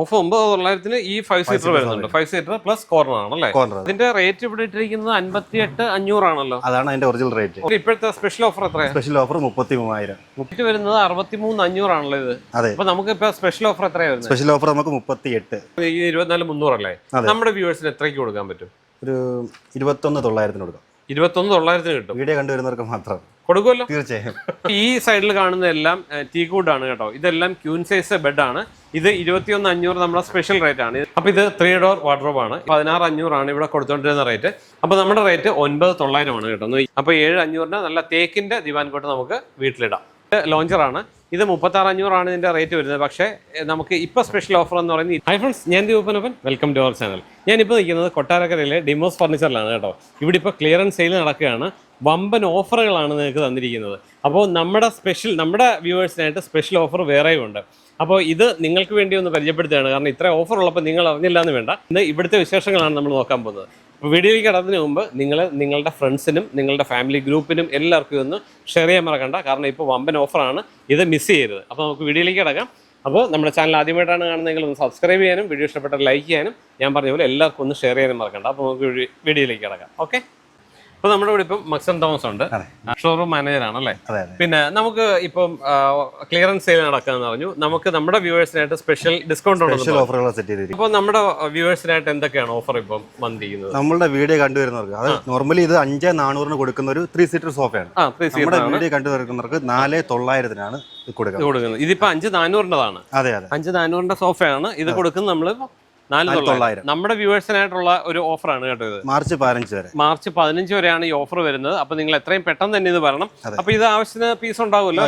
Of ഒമ്പത് തൊള്ളായിരത്തിന് ഈ ഫൈവ് സീറ്റർ വരുന്നുണ്ട്. ഫൈവ് സീറ്റർ പ്ലസ് കോർണർ ആണല്ലേ ഇതിന്റെ റേറ്റ് ഇവിടെ ഇട്ടിരിക്കുന്നത് അൻപത്തി എട്ട് അഞ്ഞൂറാണല്ലോ. അതാണ് അതിന്റെ ഒറിജിനൽ റേറ്റ് ഇപ്പോഴത്തെ സ്പെഷ്യൽ ഓഫർ എത്ര സ്പെഷ്യൽ ഓഫർ മുപ്പത്തി മൂവായിരം മുപ്പത്തി വരുന്നത് അറുപത്തി മൂന്ന് അഞ്ഞൂറാണല്ലോ ഇത്. അതെ. അപ്പൊ നമുക്ക് ഇപ്പൊ സ്പെഷ്യൽ ഓഫർ എത്രയാണ് വരുന്നത്? സ്പെഷ്യൽ ഓഫർ നമുക്ക് മുപ്പത്തി എട്ട് ഇരുപത്തിനാല് മുന്നൂറല്ലേ? നമ്മുടെ വ്യൂവേഴ്സിന് എത്രയ്ക്ക് കൊടുക്കാൻ പറ്റും? ഒരു ഇരുപത്തൊന്ന് തൊള്ളായിരത്തിന് കൊടുക്കാം. ഇരുപത്തൊന്ന് തൊള്ളായിരത്തിന് കിട്ടും. വീഡിയോ കണ്ടുവരുന്നവർക്ക് മാത്രം. കൊടുക്കുമല്ലോ? തീർച്ചയായും. ഈ സൈഡിൽ കാണുന്ന എല്ലാം ടീ കൂഡ് ആണ് കേട്ടോ. ഇതെല്ലാം ക്യൂൻ സൈസ് ബെഡ് ആണ്. ഇത് ഇരുപത്തിയൊന്ന് അഞ്ഞൂറ് നമ്മുടെ സ്പെഷ്യൽ റേറ്റ് ആണ്. അപ്പൊ ഇത് ത്രീ ഡോർ വാർഡ്രോബ് ആണ്. പതിനാറ് അഞ്ഞൂറാണ് ഇവിടെ കൊടുത്തോണ്ടിരുന്ന റേറ്റ് അപ്പൊ നമ്മുടെ റേറ്റ് ഒൻപത് തൊള്ളായിരമാണ് കേട്ടോ. അപ്പോൾ അപ്പൊ ഏഴ് അഞ്ഞൂറിന് നല്ല തേക്കിന്റെ ദിവാൻ കോട്ട് നമുക്ക് വീട്ടിലിടാം. ലോഞ്ചറാണ് ഇത് മുപ്പത്താറ് അഞ്ഞൂറാണ് ഇതിന്റെ റേറ്റ് വരുന്നത്. പക്ഷേ നമുക്ക് ഇപ്പോൾ സ്പെഷ്യൽ ഓഫർ എന്ന് പറയുന്നത് ഹൈ ഫ്രണ്ട്സ് ഞാൻ Deepanappan welcome to our channel ഞാനിപ്പോൾ നിൽക്കുന്നത് കൊട്ടാരക്കരയിലെ ഡിമോസ് ഫർണിച്ചറിലാണ് കേട്ടോ. ഇവിടെ ഇപ്പോൾ ക്ലിയറൻസ് സെയിൽ നടക്കുകയാണ്. വമ്പൻ ഓഫറുകളാണ് നിങ്ങൾക്ക് തന്നിരിക്കുന്നത്. അപ്പോൾ നമ്മുടെ സ്പെഷ്യൽ നമ്മുടെ വ്യൂവേഴ്സിനായിട്ട് സ്പെഷ്യൽ ഓഫർ വേറെയും ഉണ്ട്. അപ്പോൾ ഇത് നിങ്ങൾക്ക് വേണ്ടി ഒന്ന് പരിചയപ്പെടുത്തുകയാണ്. കാരണം ഇത്ര ഓഫർ ഉള്ളപ്പോൾ നിങ്ങൾ അറിഞ്ഞില്ല എന്ന് വേണ്ട. ഇന്ന് ഇവിടുത്തെ വിശേഷങ്ങളാണ് നമ്മൾ നോക്കാൻ പോകുന്നത്. വീഡിയോയിലേക്ക് കടന്നതിന് മുമ്പ് നിങ്ങൾ നിങ്ങളുടെ ഫ്രണ്ട്സിനും നിങ്ങളുടെ ഫാമിലി ഗ്രൂപ്പിനും എല്ലാവർക്കും ഒന്ന് ഷെയർ ചെയ്യാൻ മറക്കണ്ട. കാരണം ഇപ്പോൾ വമ്പൻ ഓഫറാണ് ഇത് മിസ് ചെയ്യരുത്. അപ്പോൾ നമുക്ക് വീഡിയോയിലേക്ക് കിടക്കാം. അപ്പോൾ നമ്മുടെ ചാനൽ ആദ്യമായിട്ടാണ് കാണുന്നതെങ്കിൽ ഒന്ന് സബ്സ്ക്രൈബ് ചെയ്യാനും വീഡിയോ ഇഷ്ടപ്പെട്ടാൽ ലൈക്ക് ചെയ്യാനും ഞാൻ പറഞ്ഞ പോലെ എല്ലാവർക്കും ഒന്ന് ഷെയർ ചെയ്യാനും മറക്കണ്ട. അപ്പോൾ നമുക്ക് വീഡിയോയിലേക്ക് കിടക്കാം. ഓക്കെ അപ്പോൾ നമ്മുടെ ഇവിടെ ഇപ്പം മക്സൺ തോമസ് ഉണ്ട്. ഷോറൂം മാനേജറാണ് അല്ലേ പിന്നെ നമുക്ക് ഇപ്പം ക്ലിയറൻസ് സെയിൽ നടക്കാന്ന് പറഞ്ഞു നമുക്ക് നമ്മുടെ വ്യൂവേഴ്സിനായിട്ട് സ്പെഷ്യൽ ഡിസ്കൗണ്ട് ഓഫറുകൾ സെറ്റ് ചെയ്തിരിക്കും അപ്പോൾ നമ്മുടെ വ്യൂവേഴ്സിനായിട്ട് എന്തൊക്കെയാണ് ഓഫർ ഇപ്പം വന്നിരിക്കുന്നത് നമ്മുടെ വീഡിയോ കണ്ടുവരുന്നവർക്ക് അത് നോർമലി ഇത് അഞ്ച് നാനൂറിന് കൊടുക്കുന്ന ഒരു ത്രീ സീറ്റർ സോഫയാണ് നമ്മുടെ വീഡിയോ കണ്ടുവരുന്നവർക്ക് നാല് തൊള്ളായിരത്തിനാണ് കൊടുക്കുന്നത്. ഇതിപ്പോ അഞ്ച് നാനൂറിന്റെതാണ്. അതെ അതെ. അഞ്ച് നാനൂറിന്റെ സോഫയാണ് ഇത് കൊടുക്കുന്നത് നമ്മൾ നാല് തൊള്ളായിരം. തൊള്ളായിരം. നമ്മുടെ വ്യൂവേഴ്സിനായിട്ടുള്ള ഒരു ഓഫറാണ് കേട്ടോ ഇത്. മാർച്ച് പതിനഞ്ച് വരെ. മാർച്ച് പതിനഞ്ച് വരെയാണ് ഈ ഓഫർ വരുന്നത്. അപ്പൊ നിങ്ങൾ എത്രയും പെട്ടെന്ന് തന്നെ ഇത് വരണം. അപ്പൊ ഇത് ആവശ്യത്തിന് പീസ് ഉണ്ടാവുമല്ലോ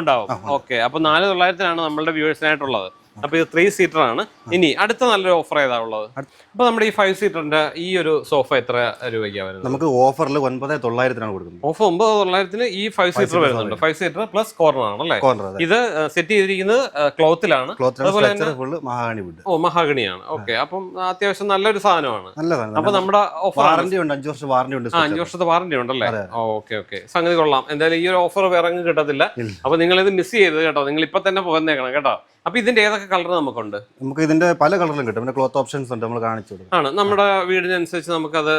ഉണ്ടാവും. ഓക്കെ. അപ്പൊ നാല് തൊള്ളായിരത്തിനാണ് നമ്മളുടെ വ്യൂവേഴ്സിനായിട്ടുള്ളത്. അപ്പൊ ഇത് ത്രീ സീറ്റർ ആണ്. ഇനി അടുത്ത നല്ലൊരു ഓഫർ ഏതാ ഉള്ളത്? അപ്പൊ നമ്മുടെ ഈ ഫൈവ് സീറ്ററിന്റെ ഈ ഒരു സോഫ എത്ര രൂപയ്ക്കാണ് വരുന്നത്? നമുക്ക് ഓഫറിൽ ഒൻപത് തൊള്ളായിരത്തിനാണ് കൊടുക്കുന്നത്. ഓഫർ ഒമ്പത് തൊള്ളായിരത്തിന് ഈ ഫൈവ് സീറ്റർ വരുന്നുണ്ട്. ഫൈവ് സീറ്റർ പ്ലസ് കോർണർ ആണ് അല്ലേ? ഇത് സെറ്റ് ചെയ്തിരിക്കുന്നത് ക്ലോത്തിലാണ് ക്ലോത്ത് അതുപോലെ മഹാഗണി ഓ മഹാഗണിയാണ് ഓക്കെ അപ്പം അത്യാവശ്യം നല്ലൊരു സാധനമാണ്. അപ്പൊ നമ്മുടെ ഓഫർ വാറന്റി ഉണ്ട് അഞ്ച് വർഷം വാറന്റി ഉണ്ട് അഞ്ചു വർഷത്തെ വാറന്റി ഉണ്ടല്ലേ. ഓക്കെ ഓക്കെ സംഗതി കൊള്ളാം. എന്തായാലും ഈ ഒരു ഓഫർ വേറെ കിട്ടത്തില്ല. അപ്പൊ നിങ്ങൾ ഇത് മിസ് ചെയ്ത് കേട്ടോ. നിങ്ങൾ ഇപ്പൊ തന്നെ പോകുന്നേക്കണം കേട്ടോ. അപ്പൊ ഇതിന്റെ ഏതൊക്കെ കളർ നമുക്കുണ്ട്? നമുക്ക് ഇതിന്റെ പല കളറിലും കിട്ടും. പിന്നെ ക്ലോത്ത് ഓപ്ഷൻസ് ഉണ്ട് നമ്മൾ കാണിച്ചു കൊടുക്കും ആണ്. നമ്മുടെ വീടിനനുസരിച്ച് നമുക്കത്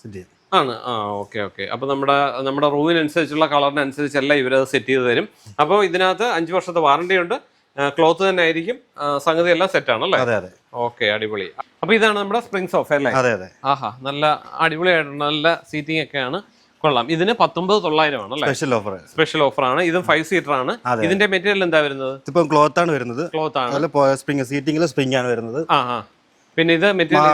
സെറ്റ് ചെയ്യാം. ആണ്. ആ ഓക്കെ ഓക്കെ. അപ്പോൾ നമ്മുടെ നമ്മുടെ റൂമിനനുസരിച്ചുള്ള കളറിനനുസരിച്ചല്ല ഇവരത് സെറ്റ് ചെയ്ത് തരും. അപ്പോൾ ഇതിനകത്ത് അഞ്ച് വർഷത്തെ വാറണ്ടി ഉണ്ട്. ക്ലോത്ത് തന്നെ ആയിരിക്കും. സംഗതി എല്ലാം സെറ്റ് ആണല്ലേ അതെ അതെ. ഓക്കെ അടിപൊളി. അപ്പോൾ ഇതാണ് നമ്മുടെ സ്പ്രിംഗ് സോഫ അല്ലേ? അതെ അതെ. ആഹാ നല്ല അടിപൊളിയായിട്ടുള്ള നല്ല സീറ്റിംഗ് ഒക്കെയാണ് കൊള്ളാം. ഇതിന് പത്തൊമ്പത് തൊള്ളായിരം ആണ് സ്പെഷ്യൽ ഓഫർ സ്പെഷ്യൽ ഓഫർ ആണ്. ഇതും ഫൈവ് സീറ്റർ ആണ്. ഇതിന്റെ മെറ്റീരിയൽ എന്താ വരുന്നത്? ഇപ്പൊ ക്ലോത്ത് ആണ് വരുന്നത്. ക്ലോത്ത് ആണ്. സ്പ്രിംഗ് സീറ്റിംഗിൽ സ്പ്രിംഗ് ആണ് വരുന്നത്. ആ പിന്നെ ഇത് മെറ്റീരിയൽ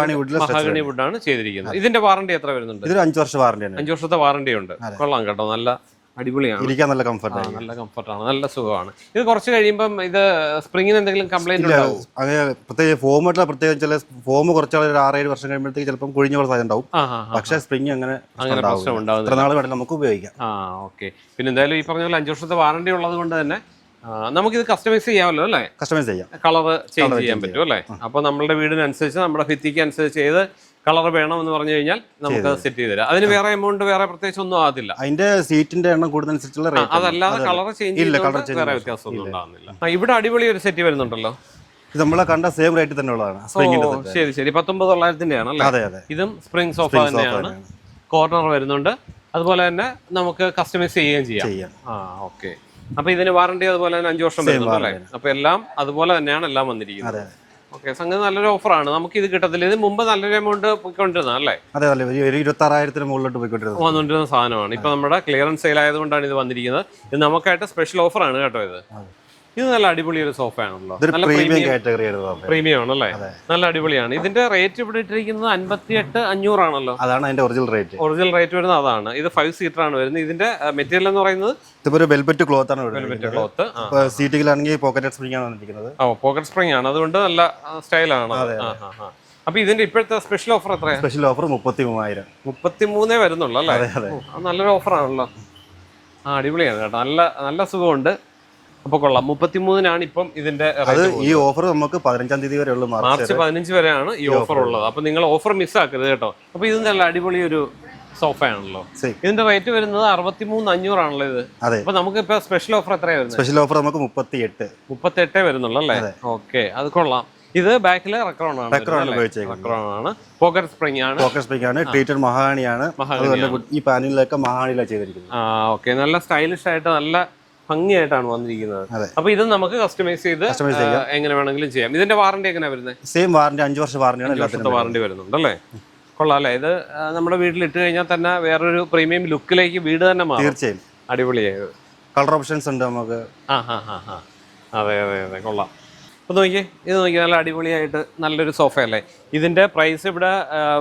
മഹാഗണി വുഡ് ആണ് ചെയ്തിരിക്കുന്നത്. ഇതിന്റെ വാറണ്ടി എത്ര വരുന്നുണ്ട്? ഇതൊരു അഞ്ച് വർഷ വാറണ്ടി അഞ്ചു വർഷത്തെ വാറണ്ടി ഉണ്ട്. കൊള്ളാം കേട്ടോ. നല്ല അടിപൊളിയാണ്. ഇരിക്കാൻ നല്ല കംഫർട്ട് നല്ല കംഫർട്ടാണ് നല്ല സുഖമാണ്. ഇത് കുറച്ച് കഴിയുമ്പം ഇത് സ്പ്രിങ്ങിന് എന്തെങ്കിലും കംപ്ലൈന്റ് ഉണ്ടാവും അങ്ങനെ പ്രത്യേകിച്ച് ഫോമായിട്ടുള്ള പ്രത്യേകം ചില ഫോം കുറച്ചാൾ ഒരു ആറേഴ് വർഷം കഴിയുമ്പോഴത്തേക്ക് ചിലപ്പം കുഴിഞ്ഞ പോലെ സാധ്യത ഉണ്ടാവും. പക്ഷേ സ്പ്രിംഗ് അങ്ങനെ അങ്ങനെ പ്രശ്നം ഉണ്ടാവുന്നില്ല. എത്ര നാൾ വേണമെങ്കിലും നമുക്ക് ഉപയോഗിക്കാം. ആ ഓക്കെ പിന്നെ എന്തായാലും ഈ പറഞ്ഞ പോലെ അഞ്ചു വർഷത്തെ വാറണ്ടി ഉള്ളത് കൊണ്ട് തന്നെ നമുക്ക് നമുക്കിത് കസ്റ്റമൈസ് ചെയ്യാമല്ലോ അല്ലേ? കസ്റ്റമൈസ് ചെയ്യാം. കളർ ചേഞ്ച് ചെയ്യാൻ പറ്റും അല്ലേ? അപ്പൊ നമ്മുടെ വീടിനനുസരിച്ച് നമ്മുടെ ഭിത്തിക്ക് അനുസരിച്ച് ഏത് കളർ വേണം എന്ന് പറഞ്ഞു കഴിഞ്ഞാൽ നമുക്ക് സെറ്റ് ചെയ്ത് തരാം അതിന് വേറെ എമൗണ്ട് വേറെ പ്രത്യേകിച്ച് ഒന്നും ആകത്തില്ല. അതിന്റെ സീറ്റിന്റെ എണ്ണം കൂടുന്നതനുസരിച്ചുള്ള റേറ്റ് അതല്ലാതെ കളർ ചേഞ്ച് വേറെ വ്യത്യാസമൊന്നും ഉണ്ടാകുന്നില്ല ഇവിടെ അടിപൊളി ഒരു സെറ്റ് വരുന്നുണ്ടല്ലോ. ഇത് നമ്മളെ കണ്ട സെയിം റേറ്റ് തന്നെ ഉള്ളതാണ്. ശരി ശരി. പത്തൊമ്പത് തൊള്ളായിരത്തിന്റെ ആണല്ലേ അതെ അതെ. ഇതും സ്പ്രിംഗ് സോഫ തന്നെയാണ്. കോർണർ വരുന്നുണ്ട്. അതുപോലെ തന്നെ നമുക്ക് കസ്റ്റമൈസ് ചെയ്യുകയും ചെയ്യാം. ആ ഓക്കെ അപ്പൊ ഇതിന് വാറണ്ടി അതുപോലെ തന്നെ അഞ്ചു വർഷം വരുന്നുണ്ട് അല്ലേ? അപ്പൊ എല്ലാം അതുപോലെ തന്നെയാണ് എല്ലാം വന്നിരിക്കുന്നത്. ഓക്കെ സംഗതി നല്ലൊരു ഓഫറാണ്. നമുക്ക് ഇത് കിട്ടത്തില്ല. ഇത് മുമ്പ് നല്ലൊരു എമൗണ്ട് പോയിക്കൊണ്ടിരുന്ന അല്ലേ? അതെ അതെ. ഒരു- ഒരു ഇരുപത്തി ആറായിരത്തിന് മുകളിലോട്ട് പോയിക്കൊണ്ടിരുന്നത്. വന്നുകൊണ്ടിരുന്ന സാധനമാണ്. ഇപ്പൊ നമ്മുടെ ക്ലിയറൻസ് സെയിൽ ആയതുകൊണ്ടാണ് ഇത് വന്നിരിക്കുന്നത്. ഇത് നമുക്കായിട്ട് സ്പെഷ്യൽ ഓഫറാണ് കേട്ടോ ഇത്. ഇത് നല്ല അടിപൊളി ഒരു സോഫ ആണല്ലോ നല്ല പ്രീമിയം കാറ്റഗറി പ്രീമിയം ആണല്ലേ? നല്ല അടിപൊളിയാണ്. ഇതിന്റെ റേറ്റ് ഇവിടെ ഇട്ടിരിക്കുന്നത് അൻപത്തി എട്ട് അഞ്ഞൂറാണല്ലോ. അതാണ് അതിന്റെ ഒറിജിനൽ റേറ്റ് ഒറിജിനൽ റേറ്റ് വരുന്നത് അതാണ്. ഇത് ഫൈവ് സീറ്റർ ആണ് വരുന്നത്. ഇതിന്റെ മെറ്റീരിയൽ എന്ന് പറയുന്നത് ഇതിപ്പോ ഒരു വെൽബറ്റ് ക്ലോത്ത് ആണ് വരുന്നത് ക്ലോത്ത് സീറ്റിലാണെങ്കിൽ പോക്കറ്റ് സ്പ്രിംഗ് ആണ് വന്നിരിക്കുന്നത്. ഓ പോക്കറ്റ് സ്പ്രിംഗ് ആണ്. അതുകൊണ്ട് നല്ല സ്റ്റൈലാണ് അപ്പൊ ഇതിന്റെ ഇപ്പോഴത്തെ സ്പെഷ്യൽ ഓഫർ എത്രയാ? സ്പെഷ്യൽ ഓഫർ മുപ്പത്തി മൂവായിരം മുപ്പത്തി മൂന്നേ വരുന്നുള്ളൂ അല്ലേ നല്ലൊരു ഓഫറാണല്ലോ ആ അടിപൊളിയാണ് കേട്ടോ. നല്ല നല്ല സുഖമുണ്ട്. അപ്പൊ കൊള്ളാം. മുപ്പത്തിമൂന്നിനാണ് ഇപ്പം ഇതിന്റെ അത് ഈ ഓഫർ നമുക്ക് പതിനഞ്ചാം തീയതി വരെ ഉള്ളു മാർച്ച് പതിനഞ്ച് വരെയാണ് ഈ ഓഫർ ഉള്ളത്. അപ്പൊ നിങ്ങൾ ഓഫർ മിസ് ആക്കരുത് കേട്ടോ. അപ്പൊ ഇത് നല്ല അടിപൊളി ഒരു സോഫയാണല്ലോ. ഇതിന്റെ റേറ്റ് വരുന്നത് അറുപത്തി മൂന്ന് അഞ്ഞൂറാണല്ലോ ഇത്. അപ്പൊ നമുക്ക് ഇപ്പൊ സ്പെഷ്യൽ ഓഫർ എത്രയാ വരുന്നത്? സ്പെഷ്യൽ ഓഫർ നമുക്ക് മുപ്പത്തി എട്ട് മുപ്പത്തെട്ടേ വരുന്നുള്ളൂ അല്ലേ? ഓക്കെ. അത് കൊള്ളാം. ഇത് ബാക്കിൽ റെക്രോൺ ആണ് ആണ് ഉപയോഗിച്ചേക്കുന്നത്. റെക്രോൺ ആണ്. പോക്കറ്റ് സ്പ്രിംഗ് ആണ്. സ്പ്രിംഗ് ആണ്. ട്രീറ്റഡ് മഹാണിയാണ്. ഈ പാനലിലൊക്കെ മഹാണിയിലാണ് ചെയ്തിരിക്കുന്നത്. ആ ഓക്കെ. നല്ല സ്റ്റൈലിഷ് ആയിട്ട് നല്ല ഭംഗിയായിട്ടാണ് വന്നിരിക്കുന്നത്. അപ്പൊ ഇത് നമുക്ക് കസ്റ്റമൈസ് ചെയ്ത് എങ്ങനെ വേണമെങ്കിലും ചെയ്യാം. ഇതിന്റെ വാറണ്ടി എങ്ങനെ വരുന്നത്? സെയിം വാറണ്ടി അഞ്ചു വർഷം വാറണ്ടിയാണ് എല്ലാത്തിനും വർഷത്തെ വാറണ്ടി വരുന്നുണ്ട് അല്ലേ? കൊള്ളാം അല്ലേ? ഇത് നമ്മുടെ വീട്ടിൽ ഇട്ട് കഴിഞ്ഞാൽ തന്നെ വേറൊരു പ്രീമിയം ലുക്കിലേക്ക് വീട് തന്നെ മാറും. തീർച്ചയായും. അടിപൊളിയായത്. കളർ ഓപ്ഷൻസ് ഉണ്ട് നമുക്ക്. ആ ഹാ ഹാ ഹാ അതെ അതെ അതെ. കൊള്ളാം. അപ്പോൾ നോക്കിയേ ഇത് നോക്കിയാൽ നല്ല അടിപൊളിയായിട്ട് നല്ലൊരു സോഫയല്ലേ ഇതിന്റെ പ്രൈസ് ഇവിടെ